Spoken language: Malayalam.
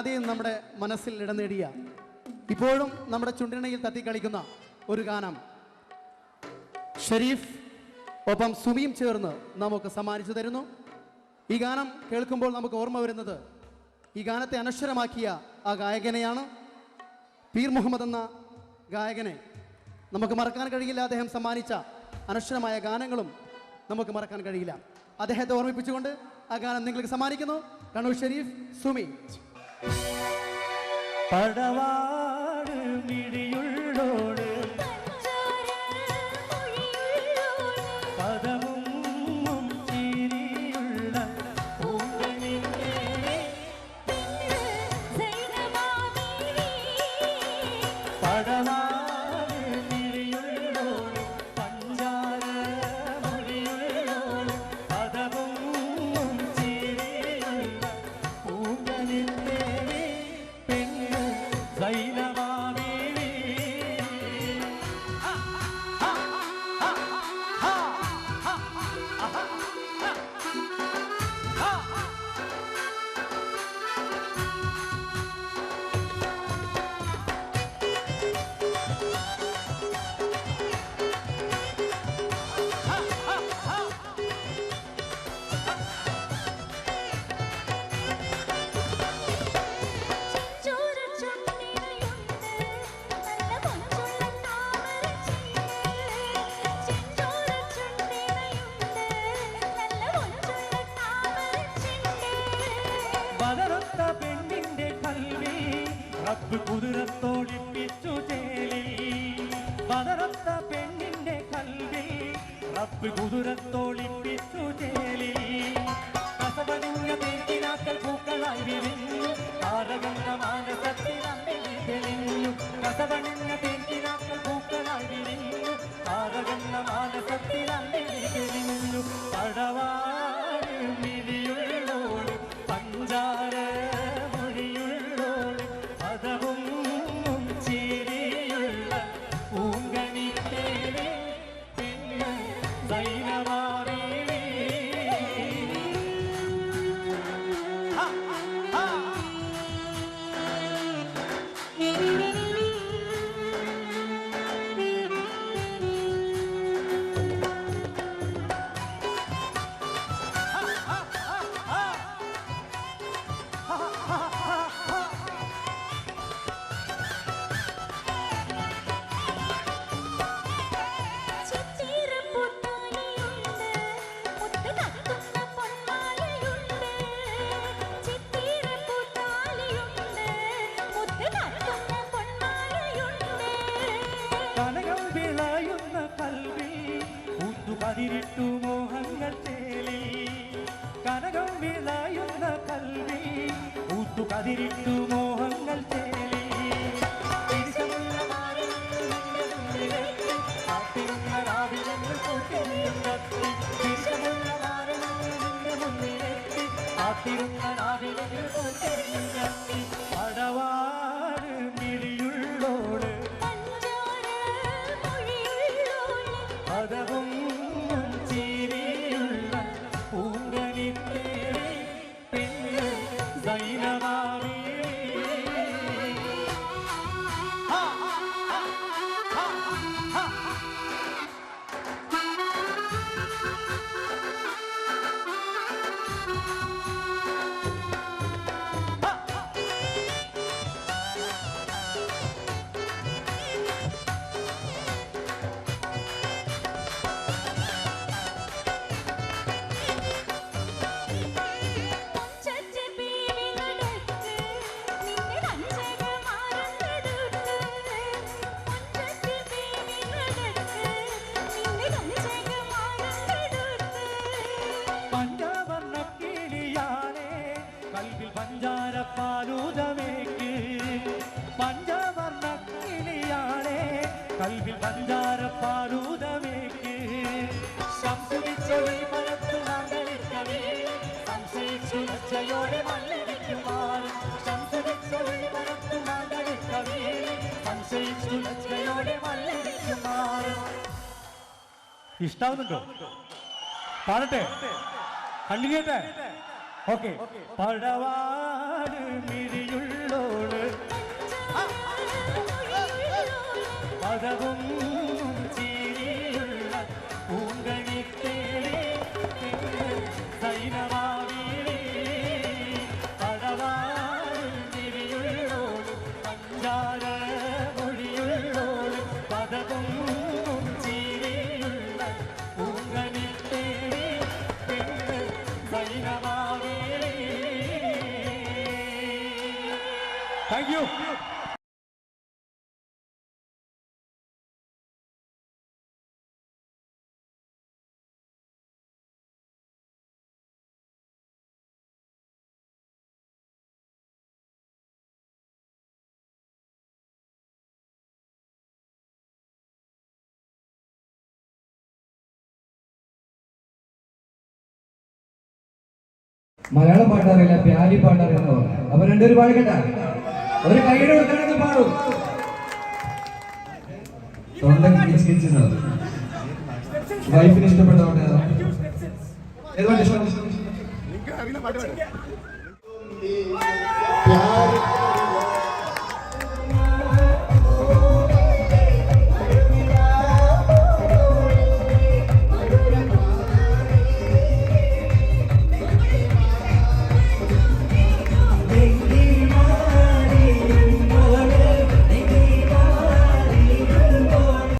അല്ലാതെയും നമ്മുടെ മനസ്സിൽ ഇടം നേടിയ ഇപ്പോഴും നമ്മുടെ ചുണ്ടിണയിൽ തത്തിക്കളിക്കുന്ന ഒരു ഗാനം. ഷരീഫ് ഒപ്പം സുമിയും ചേർന്ന് നമുക്ക് സമ്മാനിച്ചു തരുന്നു. ഈ ഗാനം കേൾക്കുമ്പോൾ നമുക്ക് ഓർമ്മ വരുന്നത് ഈ ഗാനത്തെ അനശ്വരമാക്കിയ ആ ഗായകനെയാണ്. പീർ മുഹമ്മദ് എന്ന ഗായകനെ നമുക്ക് മറക്കാൻ കഴിയില്ല. അദ്ദേഹം സമ്മാനിച്ച അനശ്വരമായ ഗാനങ്ങളും നമുക്ക് മറക്കാൻ കഴിയില്ല. അദ്ദേഹത്തെ ഓർമ്മിപ്പിച്ചുകൊണ്ട് ആ ഗാനം നിങ്ങൾക്ക് സമ്മാനിക്കുന്നു. കണ്ണൂർ ഷെരീഫ് സുമി. പടവാട് മിഴിയുള്ളോട് പദമും ചിരിയുള്ള പൂങ്കണിന്റെ റബ്ബ് കുതിരത്തോളിപ്പിച്ചു ചേലി പതറത്ത പെണ്ണിന്റെ കൽവിൽ റബ്ബ് കുതിരത്തോളിപ്പിച്ചു ചേലി കസവണിഞ്ഞ തേക്കിനാക്കൽ പൂക്കളായി വിരിഞ്ഞു. താരകന്ന മാനസത്തിൽ അമ്പിളി തെളിഞ്ഞു കസവണിഞ്ഞ പദവും ചിരിയുള്ള പൂങ്കണിത്തേനെ പെണ്ണ് സൈനമാവി. പഞ്ചവർണ കൽവിൽ പഞ്ചാര പാലൂതമേക്ക് ശംസുവിച്ചൊളി മരത്തു മകളിക്കവേ സംശയിച്ചു ലജ്ജയോടെ മല്ലടിക്കുമാർ ശംസുവിച്ചൊളി മരത്തു മകളിക്കവേ സംശയിച്ചു ലജ്ജയോടെ മല്ലടിക്കുമാർ ഇഷ്ടാവുന്നുണ്ടോ? പാടട്ടെ. കണ്ടിന്യൂട്ടെ ഓക്കെ. പടവാട് മിഴിയുള്ളോൾ ராதவும் சீரியுள்ள பூங்கணித்தே சைனமாவிலே பதவாறு திரியுள்ளோடு பஞ்சார மொழியுள்ளோடு பதவும் சீரியுள்ள பூங்கணித்தே சைனமாவிலே Thank you. മലയാളം പാട്ടറിയില്ല പ്യാരി പാട്ടറിയെന്ന് പറഞ്ഞു. അപ്പൊ രണ്ടുപേരും പാടിക്കട്ടെ ഒരു കൈയുടെ കൊടുക്കണമെന്ന് പാടും. തൊണ്ട വൈഫിന് ഇഷ്ടപ്പെട്ട പാട്ട് ഏതാ? ഏത്? പാട്ട് ഇഷ്ടം?